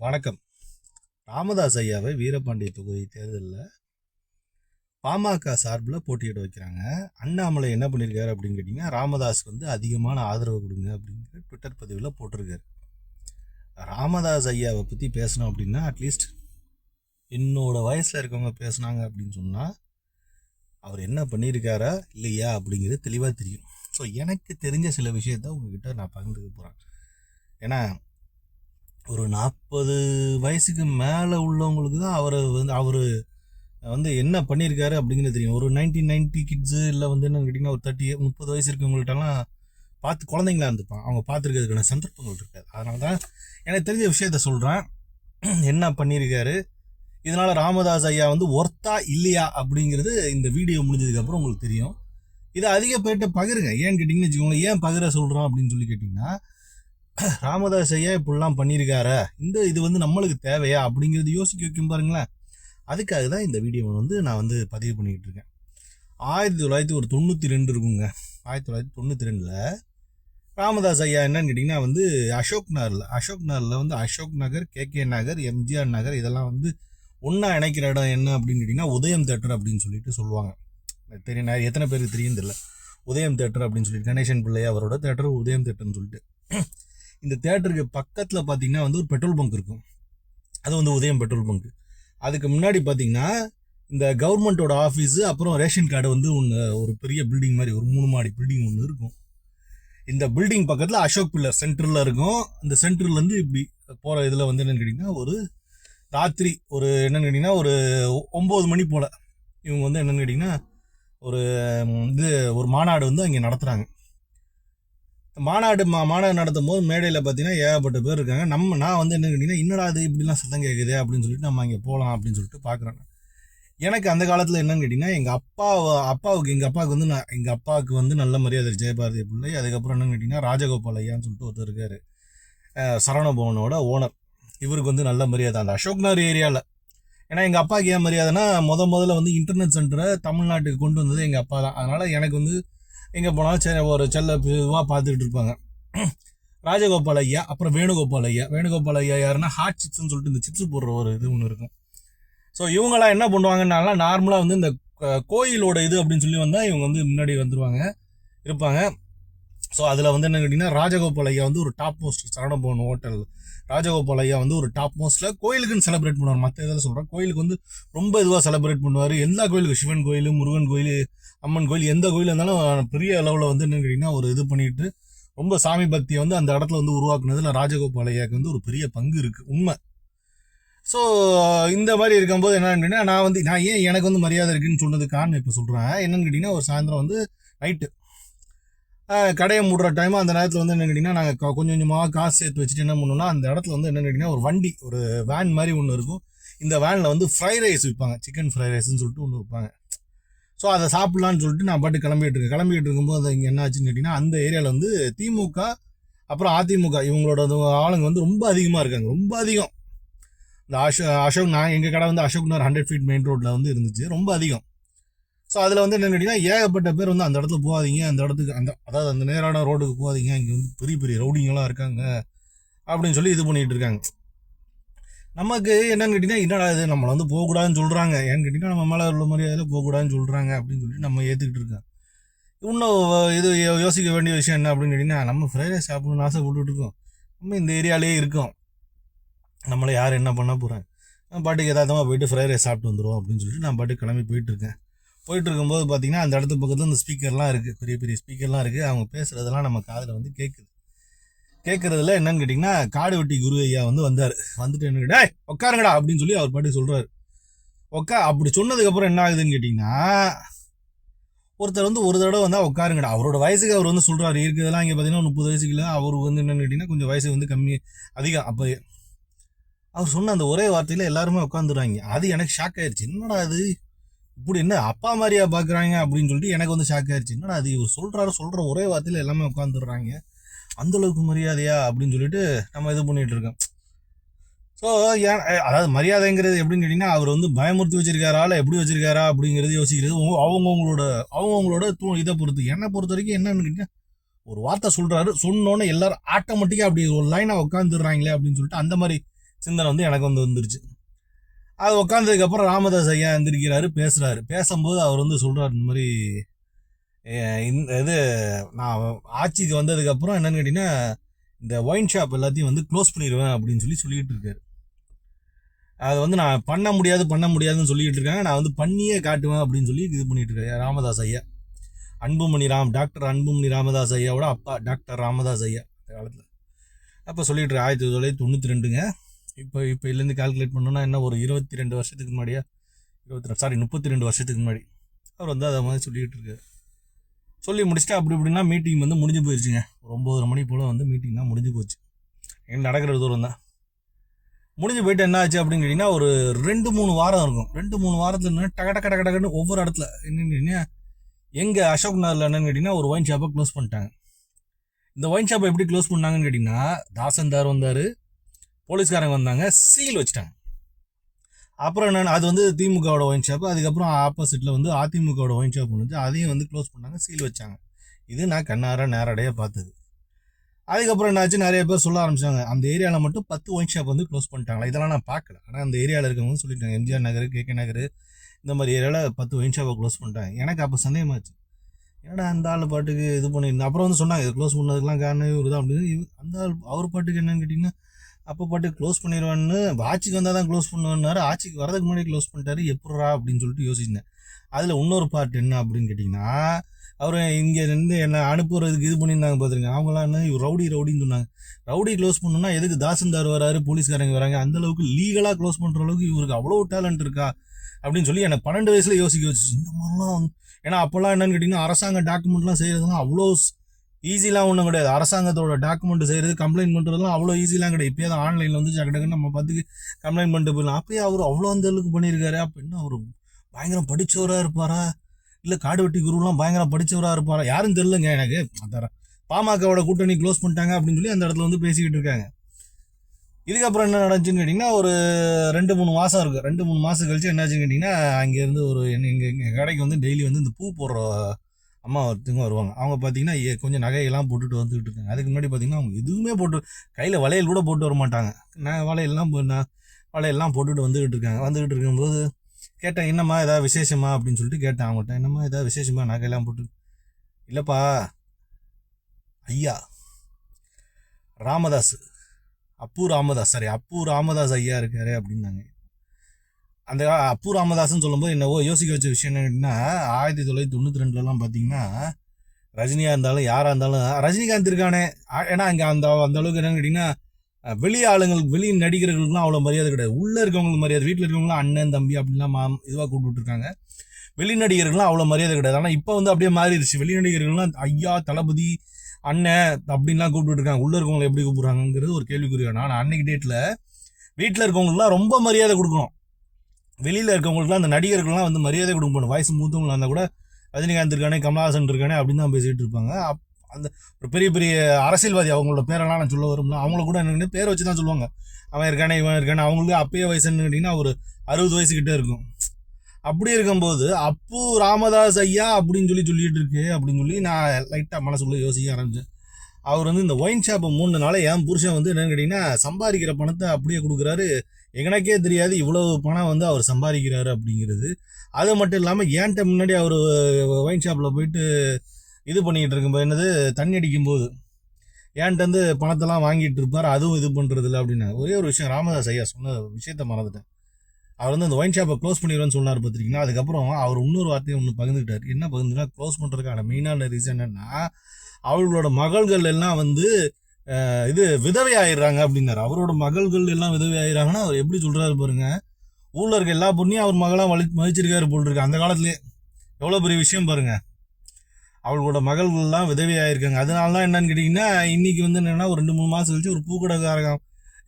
வணக்கம். ராமதாஸ் ஐயாவை வீரபாண்டிய தொகுதி தேர்தலில் பாமக சார்பில் போட்டியிட வைக்கிறாங்க. அண்ணாமலை என்ன பண்ணியிருக்காரு அப்படின்னு கேட்டிங்கன்னா ராமதாஸ் வந்து அதிகமான ஆதரவு கொடுங்க அப்படிங்கிற ட்விட்டர் பதிவில் போட்டிருக்காரு. ராமதாஸ் ஐயாவை பற்றி பேசணும் அப்படின்னா அட்லீஸ்ட் என்னோடய வயசில் இருக்கவங்க பேசுனாங்க அப்படின்னு சொன்னால் அவர் என்ன பண்ணியிருக்காரா இல்லையா அப்படிங்கிறது தெளிவாக தெரியும். ஸோ எனக்கு தெரிஞ்ச சில விஷயத்த உங்ககிட்ட நான் பகிர்ந்துக்க போகிறேன் ஏன்னா ஒரு நாற்பது வயசுக்கு மேலே உள்ளவங்களுக்கு தான் அவரை வந்து அவர் வந்து என்ன பண்ணியிருக்காரு அப்படிங்கிறது தெரியும். ஒரு நைன்டீன் நைன்டி கிட்ஸு இல்லை வந்து என்னன்னு கேட்டிங்கன்னா ஒரு தேர்ட்டி முப்பது வயசு இருக்கவங்கள்ட்டலாம் பார்த்து குழந்தைங்களா இருந்துப்பான் அவங்க பார்த்துருக்கிறதுக்கான சந்தர்ப்பங்கள் இருக்காது. அதனால தான் எனக்கு தெரிஞ்ச விஷயத்த சொல்கிறேன் என்ன பண்ணியிருக்காரு இதனால் ராமதாஸ் ஐயா வந்து ஒர்த்தா இல்லையா அப்படிங்கிறது இந்த வீடியோ முடிஞ்சதுக்கப்புறம் உங்களுக்கு தெரியும். இதை அதிக பேர்கிட்ட பகிருங்க. ஏன்னு கேட்டிங்கன்னு வச்சுக்கோங்களேன். ஏன் பகிர சொல்கிறோம் அப்படின்னு சொல்லி கேட்டிங்கன்னா ராமதாஸ் ஐயா இப்படிலாம் பண்ணியிருக்காரு இந்த இது வந்து நம்மளுக்கு தேவையா அப்படிங்கிறது யோசிக்க வைக்கும் பாருங்களேன். அதுக்காக தான் இந்த வீடியோ வந்து நான் வந்து பதிவு பண்ணிக்கிட்டு இருக்கேன். ஆயிரத்தி தொள்ளாயிரத்தி ஒரு தொண்ணூற்றி ரெண்டு இருக்குங்க. ஆயிரத்தி தொள்ளாயிரத்தி தொண்ணூற்றி ரெண்டில் ராமதாஸ் ஐயா என்னன்னு கேட்டிங்கன்னா வந்து அசோக் நகரில் அசோக் நகரில் வந்து Ashok Nagar K K Nagar MGR Nagar இதெல்லாம் வந்து ஒன்றா இணைக்கிற இடம் என்ன அப்படின்னு கேட்டிங்கன்னா உதயம் தேட்டர் அப்படின்னு சொல்லிட்டு சொல்லுவாங்க. தெரியும் எத்தனை பேருக்கு தெரியும் தெரியல. உதயம் தேட்டர் அப்படின்னு சொல்லிட்டு கணேசன் பிள்ளை அவரோட தேட்டர் உதயம் தேட்டர்னு சொல்லிட்டு. இந்த தேட்டருக்கு பக்கத்தில் பார்த்தீங்கன்னா வந்து ஒரு பெட்ரோல் பங்க் இருக்கும். அது வந்து உதயம் பெட்ரோல் பங்க். அதுக்கு முன்னாடி பார்த்தீங்கன்னா இந்த கவர்மெண்ட்டோட ஆஃபீஸு அப்புறம் ரேஷன் கார்டு வந்து ஒன்று ஒரு பெரிய பில்டிங் மாதிரி ஒரு மூணு மாடி பில்டிங் ஒன்று இருக்கும். இந்த பில்டிங் பக்கத்தில் அசோக் பில்லர் சென்டரில் இருக்கும். இந்த சென்டர்லேருந்து இப்படி போகிற இதில் வந்து என்னென்னு கேட்டிங்கன்னா ஒரு ராத்திரி ஒரு என்னென்னு கேட்டிங்கன்னா ஒரு ஒம்பது மணி போல் இவங்க வந்து என்னென்னு கேட்டிங்கன்னா ஒரு இது ஒரு மாநாடு வந்து அங்கே நடத்துகிறாங்க மாநாடு மா மாநாடு நடத்தும் போது மேடையில் பார்த்தீங்கன்னா ஏகப்பட்ட பேர் இருக்காங்க. நம்ம நான் வந்து என்ன கேட்டிங்கன்னா என்னடா இது இப்படிலாம் சத்தம் கேட்குது அப்படின்னு சொல்லிட்டு நம்ம அங்கே போகலாம் அப்படின்னு சொல்லிட்டு பார்க்குறேன் எனக்கு அந்த காலத்தில் என்னன்னு கேட்டிங்கன்னா எங்கள் அப்பா அப்பாவுக்கு எங்கள் அப்பாவுக்கு வந்து நான் எங்கள் அப்பாவுக்கு வந்து நல்ல மரியாதை ஜெயபாரதி பிள்ளை. அதுக்கப்புறம் என்னன்னு கேட்டிங்கன்னா ராஜகோபால் ஐயான்னு சொல்லிட்டு ஒருத்தர் இருக்காரு. சரவணபவனோட ஓனர் இவருக்கு வந்து நல்ல மரியாதை. அந்த அசோக் நகர் ஏரியாவில் ஏன்னா எங்கள் அப்பாவுக்கு ஏன் மரியாதைனா முத முதல்ல வந்து இன்டர்நெட் சென்டரை தமிழ்நாட்டுக்கு கொண்டு வந்தது எங்கள் அப்பா தான். அதனால் எனக்கு வந்து எங்கே போனாலும் சரி ஒரு செல்ல இதுவாக பார்த்துக்கிட்டு இருப்பாங்க. ராஜகோபால் ஐயா அப்புறம் வேணுகோபால் ஐயா. வேணுகோபால் ஐயா யாருன்னா ஹாட் சிப்ஸ்னு சொல்லிட்டு இந்த சிப்ஸ் போடுற ஒரு இது ஒன்று இருக்கும். ஸோ இவங்களாம் என்ன பண்ணுவாங்கன்னாலாம் நார்மலாக வந்து இந்த கோயிலோட இது அப்படின்னு சொல்லி வந்தால் இவங்க வந்து முன்னாடி வந்துடுவாங்க இருப்பாங்க. ஸோ அதில் வந்து என்ன கேட்டிங்கன்னா ராஜகோபால் ஐயா வந்து ஒரு top most Saravanabhavan hotel Rajagopal ஐயா வந்து ஒரு டாப் மோஸ்ட்டில் கோயிலுக்குன்னு செலிப்ரேட் பண்ணுவார். மற்ற இதில் சொல்கிறேன் கோயிலுக்கு வந்து ரொம்ப இதுவாக செலிப்ரேட் பண்ணுவார். எல்லா கோயிலுக்கும் சிவன் கோயில் முருகன் கோயில் அம்மன் கோயில் எந்த கோயில் இருந்தாலும் பெரிய அளவில் வந்து என்ன கேட்டிங்கன்னா ஒரு இது பண்ணிட்டு ரொம்ப சாமி பக்தியை வந்து அந்த இடத்துல வந்து உருவாக்குனதுல ராஜகோபால் ஐயாவுக்கு வந்து ஒரு பெரிய பங்கு இருக்குது உண்மை. ஸோ இந்த மாதிரி இருக்கும்போது என்னன்னு கேட்டிங்கன்னா நான் வந்து நான் ஏன் எனக்கு வந்து மரியாதை இருக்குன்னு சொன்னது காரணம் இப்போ சொல்கிறேன் என்னன்னு கேட்டிங்கன்னா ஒரு சாயந்தரம் வந்து நைட்டு கடையை மூடுற டைம் அந்த நேரத்தில் வந்து என்ன கேட்டிங்கன்னா நாங்கள் கொஞ்சம் கொஞ்சமாக காசு சேர்த்து வச்சுட்டு என்ன பண்ணோம்னா அந்த இடத்துல வந்து என்னன்னு கேட்டிங்கன்னா ஒரு வண்டி ஒரு வேன் மாதிரி ஒன்று இருக்கும். இந்த வேனில் வந்து ஃப்ரைட் ரைஸ் விற்பாங்க சிக்கன் ஃப்ரைட் ரைஸ்னு சொல்லிட்டு ஒன்று விற்பாங்க ஸோ அதை சாப்பிட்லான்னு சொல்லிட்டு நான் பாட்டு கிளம்பிட்டு இருக்கேன். கிளம்பிட்டு இருக்கும்போது இங்கே என்ன ஆச்சுன்னு கேட்டிங்கன்னா அந்த ஏரியாவில் வந்து திமுக அப்புறம் அதிமுக இவங்களோட ஆளுங்க வந்து ரொம்ப அதிகமாக இருக்காங்க. ரொம்ப அதிகம். இந்த அசோக் அசோக் நான் எங்கள் கடை வந்து Ashok Nagar hundred feet main ரோட்டில் வந்து இருந்துச்சு. ரொம்ப அதிகம். ஸோ அதில் வந்து என்ன கேட்டிங்கன்னா ஏகப்பட்ட பேர் வந்து அந்த இடத்துல போகாதீங்க. அந்த இடத்துக்கு அந்த அதாவது அந்த நேரான ரோடுக்கு போகாதீங்க. இங்கே வந்து பெரிய பெரிய ரவுடிங்கெல்லாம் இருக்காங்க. அப்படின்னு சொல்லி இது பண்ணிகிட்டு இருக்காங்க. நமக்கு என்னன்னு கேட்டிங்கன்னா என்னடா இது? நம்மளை வந்து போகக்கூடாதுன்னு சொல்கிறாங்க ஏன்னு கேட்டிங்கன்னா நம்ம மேலே உள்ள மரியாதையில் போகக்கூடாதுன்னு சொல்கிறாங்க அப்படின்னு சொல்லிட்டு நம்ம ஏற்றுக்கிட்டு இருக்கோம் இன்னும் இது யோ- யோசிக்க வேண்டிய விஷயம் என்ன அப்படின்னு கேட்டிங்கன்னா நம்ம ஃப்ரைட் ரைஸ் சாப்பிடணும்னு ஆசைப்பட்டுட்டு இருக்கோம். நம்ம இந்த ஏரியாலேயே இருக்கோம். நம்மளை யார் என்ன பண்ண போகிறாங்க நான் பாட்டுக்கு எதார்த்தமாக போயிட்டு ஃப்ரைட் ரைஸ் சாப்பிட்டு வந்துடுவோம் அப்படின்னு சொல்லிட்டு நான் பாட்டுக்கு கிளம்பி போயிட்டுருக்கேன் போயிட்டு இருக்கும்போது பார்த்தீங்கன்னா அந்த இடத்து பக்கத்தில் இந்த ஸ்பீக்கர்லாம் இருக்குது பெரிய பெரிய ஸ்பீக்கர்லாம் இருக்குது அவங்க பேசுகிறதெல்லாம் நம்ம காதில் வந்து கேட்குது கேட்குறதுல என்னன்னு கேட்டிங்கன்னா காடு வெட்டி குரு ஐயா வந்து வந்தார். வந்துட்டு என்ன டேய் உட்காருங்கடா அப்படின்னு சொல்லி அவர் பாட்டி சொல்கிறாரு உட்கா அப்படி சொன்னதுக்கப்புறம் என்ன ஆகுதுன்னு கேட்டிங்கன்னா ஒருத்தர் வந்து ஒரு தடவை வந்தால் உட்காருங்கடா. அவரோட வயசுக்கு அவர் வந்து சொல்கிறாரு இருக்கிறதெல்லாம் இங்கே பார்த்தீங்கன்னா முப்பது வயசுக்குள்ள அவருக்கு வந்து என்னென்னு கேட்டிங்கன்னா கொஞ்சம் வயசு வந்து கம்மி அதிகம். அப்போ அவர் சொன்ன அந்த ஒரே வார்த்தையில் எல்லாருமே உட்காந்துருவாங்க அது எனக்கு ஷாக் ஆயிடுச்சு. என்னடா அது இப்படி என்ன அப்பா மாதிரியா பார்க்குறாங்க அப்படின்னு சொல்லிட்டு எனக்கு வந்து ஷாக் ஆயிடுச்சு என்னடா அது இவர் சொல்கிறாரு சொல்கிற ஒரே வார்த்தையில் எல்லாமே உட்காந்துடுறாங்க அந்தளவுக்கு மரியாதையா அப்படின்னு சொல்லிட்டு நம்ம இது பண்ணிகிட்டு இருக்கோம். ஸோ அதாவது மரியாதைங்கிறது எப்படின்னு கேட்டிங்கன்னா அவர் வந்து பயமுறுத்தி வச்சிருக்காரா இல்லை எப்படி வச்சிருக்காரா அப்படிங்கிறது யோசிக்கிறது அவங்கவுங்களோட அவங்கவுங்களோட தூ இதை பொறுத்து. என்னை பொறுத்த வரைக்கும் என்னன்னு கேட்டிங்கன்னா ஒரு வார்த்தை சொல்கிறாரு சொன்னோன்னே எல்லாரும் ஆட்டோமேட்டிக்காக அப்படி ஒரு லைனாக உட்காந்துடுறாங்களே அப்படின்னு சொல்லிட்டு அந்த மாதிரி சிந்தனை வந்து எனக்கு வந்து வந்துருச்சு. அது உட்காந்ததுக்கப்புறம் ராமதாஸ் ஐயா எந்திரிக்கிறாரு பேசுகிறாரு பேசும்போது அவர் வந்து சொல்கிறார் இந்த மாதிரி இந்த இது நான் ஆட்சிக்கு வந்ததுக்கப்புறம் என்னென்னு கேட்டிங்கன்னா இந்த ஒயின் ஷாப் எல்லாத்தையும் வந்து க்ளோஸ் பண்ணிடுவேன் அப்படின்னு சொல்லி சொல்லிகிட்டு இருக்காரு. அது வந்து நான் பண்ண முடியாது பண்ண முடியாதுன்னு சொல்லிகிட்டு இருக்காங்க. நான் வந்து பண்ணியே காட்டுவேன் அப்படின்னு சொல்லி இது பண்ணிகிட்டு இருக்காரு ராமதாஸ் ஐயா. அன்புமணி ராம் டாக்டர் அன்புமணி ராமதாஸ் ஐயாவோட அப்பா டாக்டர் ராமதாஸ் ஐயா. அந்த காலத்தில். அப்போ சொல்லிட்டு ஆயிரத்தி தொள்ளாயிரத்தி தொண்ணூற்றி ரெண்டுங்க. இப்போ இப்போ இதுலேருந்து கால்குலேட் பண்ணோன்னா என்ன ஒரு இருபத்தி ரெண்டு வருஷத்துக்கு முன்னாடியா? இருபத்தி ரெண்டு சாரி முப்பத்தி ரெண்டு வருஷத்துக்கு முன்னாடி. அவர் வந்து அதை மாதிரி சொல்லிக்கிட்டு இருக்காரு. சொல்லி முடிச்சுட்டு அப்படி இப்படின்னா மீட்டிங் வந்து முடிஞ்சு போயிடுச்சுங்க ஒரு ஒம்பதரை மணி போல் வந்து மீட்டிங் தான் முடிஞ்சு போச்சு. எங்கே நடக்கிற தூரம் தான். முடிஞ்சு போயிட்டு என்ன ஆச்சு அப்படின்னு கேட்டிங்கன்னா ஒரு ரெண்டு மூணு வாரம் இருக்கும். ரெண்டு மூணு வாரத்தில் டக டக டக டகன்னு ஒவ்வொரு இடத்துல. என்னன்னு கேட்டிங்கன்னா எங்கள் அசோக் நகரில் என்னன்னு கேட்டிங்கன்னா ஒரு ஒயின் ஷாப்பை க்ளோஸ் பண்ணிட்டாங்க. இந்த ஒயின் ஷாப்பை எப்படி க்ளோஸ் பண்ணாங்கன்னு கேட்டிங்கன்னா தாசன்தார் வந்தார். போலீஸ்காரங்க வந்தாங்க சீல் வச்சுட்டாங்க. அப்புறம் என்னென்ன அது வந்து திமுகவோட ஒயின் ஷாப் அதுக்கப்புறம் ஆப்போசிட்டில் வந்து அதிமுகவோட ஒயின் ஷாப் வந்து அதையும் வந்து க்ளோஸ் பண்ணாங்க சீல் வச்சாங்க. இது நான் கண்ணார நேரடியாக பார்த்தது. அதுக்கப்புறம் என்னாச்சு நிறைய பேர் சொல்ல ஆரம்பிச்சாங்க அந்த ஏரியாவில் மட்டும் பத்து ஒயின் ஷாப் வந்து க்ளோஸ் பண்ணிட்டாங்களா? இதெல்லாம் நான் பார்க்கல. ஆனால் அந்த ஏரியாவில் இருக்கவங்க சொல்லிட்டாங்க MGR Nagar K K Nagar இந்த மாதிரி ஏரியாவில் பத்து ஒயின் ஷாப்பை க்ளோஸ் பண்ணிட்டாங்க. எனக்கு அப்போ சந்தேகமாச்சு. ஏன்னா அந்த ஆள் பாட்டுக்கு இது பண்ணியிருந்தேன் அப்புறம் வந்து சொன்னாங்க இது க்ளோஸ் பண்ணதுக்கெலாம் காரணம் இவர் தான் அப்படின்னு அந்த ஆள் அவர் பாட்டுக்கு என்னன்னு கேட்டிங்கன்னா அப்போ பாட்டு க்ளோஸ் பண்ணிடுவான்னு ஆட்சிக்கு வந்தால் தான் க்ளோஸ் பண்ணுவேன்னாரு ஆட்சிக்கு வரதுக்கு முன்னாடி க்ளோஸ் பண்ணிட்டாரு எப்பட்றா? அப்படின்னு சொல்லிட்டு யோசிச்சேன் அதில் இன்னொரு பார்ட் என்ன அப்படின்னு கேட்டிங்கன்னா அவர் இங்கே நின்று என்ன அனுப்புறதுக்கு இது பண்ணியிருந்தாங்க பார்த்துருங்க அவங்களாம் என்ன இவர் ரவுடி ரவுடின்னு சொன்னாங்க. ரவுடி க்ளோஸ் பண்ணணும்னா எதுக்கு தாசன்தார் வராரு போலீஸ்காரங்க வராங்க? அந்த அளவுக்கு லீகலாக க்ளோஸ் பண்ணுற அளவுக்கு இவருக்கு அவ்வளோ டேலண்ட் இருக்கா? அப்படின்னு சொல்லி எனக்கு பன்னெண்டு வயசில் யோசிக்க வச்சு இந்த மாதிரிலாம் வந்து- ஏன்னா அப்போல்லாம் என்னன்னு கேட்டிங்கன்னா அரசாங்க டாக்குமெண்ட்லாம் செய்கிறதுலாம் அவ்வளோ ஈஸிலாம் ஒன்றும் கிடையாது. அரசாங்கத்தோட டாக்குமெண்ட் செய்கிறது கம்ப்ளைண்ட் பண்ணுறதுலாம் அவ்வளோ ஈஸிலாம் கிடையாது. இப்போ தான் ஆன்லைனில் வந்து டக்கு டக்குன்னு நம்ம பார்த்து கம்ப்ளைண்ட் பண்ணிட்டு போயிடலாம். அப்பயே அவர் அவ்வளோ அந்த அளவுக்கு பண்ணியிருக்காரு. அப்போ என்ன அவர்? பயங்கரம் படித்தவராக இருப்பாரா? இல்லை காடு வெட்டி குருலாம் பயங்கரம் படித்தவராக இருப்பாரா? யாரும் தெரிலங்க எனக்கு. அந்த பாமகவோட கூட்டணி க்ளோஸ் பண்ணிட்டாங்க அப்படின்னு சொல்லி அந்த இடத்துல வந்து பேசிக்கிட்டு இருக்காங்க. இதுக்கப்புறம் என்ன நடந்துச்சுன்னு கேட்டிங்கன்னா ஒரு ரெண்டு மூணு மாதம் இருக்குது ரெண்டு மூணு மாதம் கழிச்சு என்னாச்சுன்னு கேட்டிங்கன்னா அங்கேருந்து ஒரு எங்கள் எங்கள் கடைக்கு வந்து டெய்லி வந்து இந்த பூ போடுற அம்மா ஒருத்தவங்க வருவாங்க. அவங்க பார்த்தீங்கன்னா கொஞ்சம் நகையெல்லாம் போட்டுட்டு வந்துகிட்டு இருக்காங்க. அதுக்கு முன்னாடி பார்த்தீங்கன்னா அவங்க எதுவுமே போட்டு கையில் வளையல் கூட போட்டு வர மாட்டாங்க. நான் வளையல்லாம் போ- நான் வளையல்லாம் போட்டுட்டு வந்துகிட்டு இருக்காங்க. வந்துகிட்டு இருக்கும்போது கேட்டேன் என்னம்மா ஏதாவது விசேஷமா? அப்படின்னு சொல்லிட்டு கேட்டேன் அவங்கள்ட்ட என்னம்மா ஏதாவது விசேஷமா? நகையெல்லாம் போட்டு. இல்லைப்பா. ஐயா ராமதாஸ் அப்பு ராமதாஸ் சாரி அப்பு ராமதாஸ் ஐயா இருக்காரு அப்படின்னாங்க. அந்த அப்பு ராமதாஸ்னு சொல்லும்போது என்னவோ யோசிக்க வச்ச விஷயம் என்னன்னா ஆயிரத்தி தொள்ளாயிரத்தி தொண்ணூற்றி ரெண்டுலலாம் பார்த்தீங்கன்னா ரஜினியாக இருந்தாலும் யாராக இருந்தாலும் ரஜினிகாந்த் இருக்கானே. ஏன்னா இங்கே அந்த அந்த அளவுக்கு என்னன்னு கேட்டிங்கன்னா வெளி ஆளுங்களுக்கு வெளி நடிகர்களுக்குலாம் அவ்வளோ மரியாதை கிடையாது. உள்ளே இருக்கவங்களுக்கு மரியாதை வீட்டில் இருக்கவங்களாம் அண்ணன் தம்பி அப்படிலாம் மாம் இதுவாக கூப்பிட்டுருக்காங்க வெளி நடிகர்கள்லாம் அவ்வளோ மரியாதை கிடையாது. ஆனால் இப்போ வந்து அப்படியே மாறிடுச்சு. வெளி நடிகர்கள்லாம் ஐயா தளபதி அண்ணன் அப்படின்லாம் கூப்பிட்டு இருக்காங்க உள்ளே இருக்கவங்களை எப்படி கூப்பிட்றாங்கங்கிறது ஒரு கேள்விக்குறியான ஆனால் அன்னைக்கு டேட்டில் வீட்டில் இருக்கவங்களுக்குலாம் ரொம்ப மரியாதை கொடுக்கணும். வெளியில் இருக்கவங்களுக்குலாம் அந்த நடிகர்கள்லாம் வந்து மரியாதை கொடுக்கணும் வயசு மூத்தவங்களாக இருந்தால் கூட ரஜினிகாந்த் இருக்கானே கமலஹாசன் இருக்கானே அப்படின்னு தான் பேசிகிட்டு இருப்பாங்க. அப் அந்த ஒரு பெரிய பெரிய அரசியல்வாதி அவங்களோட பேரெல்லாம் நான் சொல்ல வரும்ல அவங்கள கூட என்ன பேரை வச்சு தான் சொல்லுவாங்க. அவன் இருக்கானே இவன் இருக்கானே அவங்களுக்கு அப்பயே வயசுன்னு கேட்டிங்கன்னா ஒரு அறுபது வயசு இருக்கும். அப்படி இருக்கும்போது அப்பு ராமதாஸ் ஐயா அப்படின்னு சொல்லி சொல்லிட்டு இருக்கு அப்படின்னு சொல்லி நான் லைட்டாக மனசுக்குள்ளே யோசிக்க ஆரம்பித்தேன் அவர் வந்து இந்த ஒயின் ஷாப்பை மூணு நாளே என் புருஷன் வந்து என்னன்னு கேட்டிங்கன்னா சம்பாதிக்கிற பணத்தை அப்படியே கொடுக்குறாரு. எனக்கே தெரியாது இவ்வளவு பணம் வந்து அவர் சம்பாதிக்கிறாரு அப்படிங்கிறது. அது மட்டும் இல்லாமல் ஏன்ட்ட முன்னாடி அவர் ஒயின் ஷாப்பில் போயிட்டு இது பண்ணிக்கிட்டு இருக்கும்போது என்னது தண்ணி அடிக்கும்போது ஏன்ட்ட வந்து பணத்தெல்லாம் வாங்கிட்டு இருப்பார் அதுவும் இது பண்ணுறது இல்லை அப்படின்னு. ஒரே ஒரு விஷயம் ராமதாஸ் ஐயா சொன்ன விஷயத்த மறந்துட்டேன். அவர் வந்து அந்த ஒயின் ஷாப்பை க்ளோஸ் பண்ணிடுவேன்னு சொன்னார் பார்த்துருக்கீங்கன்னா அதுக்கப்புறம் அவர் இன்னொரு வார்த்தையை ஒன்று பகிர்ந்துக்கிட்டார். என்ன பகிர்ந்துன்னா க்ளோஸ் பண்ணுறதுக்கான மெயினான ரீசன் என்னன்னா அவர்களோட மகள்கள் எல்லாம் வந்து இது விதவை ஆயிடுறாங்க அப்படின்னாரு. அவரோட மகள்கள் எல்லாம் விதவை ஆயிடுறாங்கன்னா அவர் எப்படி சொல்றாரு பாருங்க. ஊர்ல இருக்க எல்லா பொண்ணையும் அவர் மகளாக வலி மதிச்சிருக்காரு போல் இருக்கு. அந்த காலத்திலேயே எவ்வளோ பெரிய விஷயம் பாருங்க. அவளோட மகள்கள்லாம் விதவி ஆயிருக்காங்க அதனால தான் என்னன்னு கேட்டிங்கன்னா இன்னைக்கு வந்து என்னென்னா ஒரு ரெண்டு மூணு மாதம் கழிச்சு ஒரு பூக்கடைக்காரங்க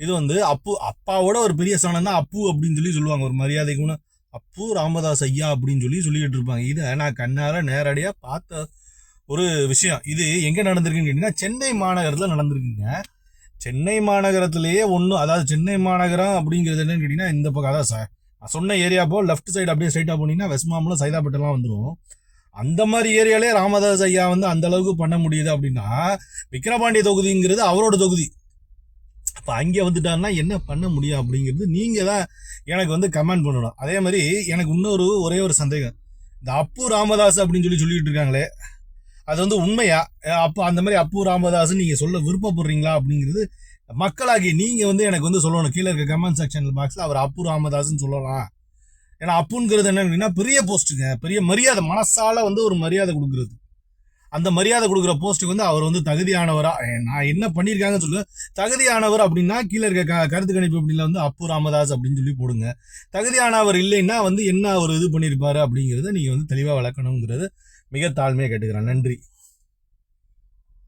இது வந்து அப்பு அப்பாவோட ஒரு பெரிய சனம் தான் அப்பு அப்படின்னு சொல்லி சொல்லுவாங்க. ஒரு மரியாதை கூட அப்பு ராமதாஸ் ஐயா அப்படின்னு சொல்லி சொல்லிக்கிட்டு இருப்பாங்க. இதை நான் கண்ணார நேரடியாக பார்த்த ஒரு விஷயம். இது எங்கே நடந்திருக்குன்னு கேட்டிங்கன்னா சென்னை மாநகரத்தில் நடந்திருக்குங்க. சென்னை மாநகரத்திலேயே ஒன்றும் அதாவது சென்னை மாநகரம் அப்படிங்கிறது என்னன்னு கேட்டிங்கன்னா இந்த பக்கம். அதான் சார் நான் சொன்ன ஏரியா போ லெஃப்ட் சைடு அப்படியே ஸ்ட்ரைட்டாக போனீங்கன்னா வெஸ்ட் மாம்பலம் சைதாப்பேட்டெல்லாம் வந்துடும் அந்த மாதிரி ஏரியாலே ராமதாஸ் ஐயா வந்து அந்த அளவுக்கு பண்ண முடியுது அப்படின்னா விக்ரபாண்டிய தொகுதிங்கிறது அவரோட தொகுதி. அப்போ அங்கே வந்துட்டாருன்னா என்ன பண்ண முடியும் அப்படிங்கிறது நீங்கள் தான் எனக்கு வந்து கமெண்ட் பண்ணணும். அதே மாதிரி எனக்கு இன்னொரு ஒரே ஒரு சந்தேகம். இந்த அப்பு ராமதாஸ் அப்படின்னு சொல்லி சொல்லிட்டு இருக்காங்களே அது வந்து உண்மையா? அப்போ அந்த மாதிரி அப்பு ராமதாஸ் நீங்கள் சொல்ல விருப்பப்படுறீங்களா அப்படிங்கிறது மக்களாகி நீங்கள் வந்து எனக்கு வந்து சொல்லணும். கீழே இருக்க கமெண்ட் செக்ஷன் பாக்ஸில் அவர் அப்பு ராமதாஸ்ன்னு சொல்லலாம். ஏன்னா அப்புங்கிறது என்ன அப்படின்னா பெரிய போஸ்ட்டுங்க பெரிய மரியாதை மனசால வந்து ஒரு மரியாதை கொடுக்குறது. அந்த மரியாதை கொடுக்குற போஸ்ட்டுக்கு வந்து அவர் வந்து தகுதியானவரா? நான் என்ன பண்ணியிருக்காங்கன்னு சொல்லு. தகுதியானவர் அப்படின்னா கீழே இருக்க க- கருத்து கணிப்பு அப்படின்ல வந்து அப்பு ராமதாஸ் அப்படின்னு சொல்லி போடுங்க. தகுதியானவர் இல்லைன்னா வந்து என்ன அவர் இது பண்ணியிருப்பாரு அப்படிங்கிறத நீங்கள் வந்து தெளிவாக வளர்க்கணுங்கிறது மிக தாழ்மையாக கேட்டுக்கிறேன். நன்றி.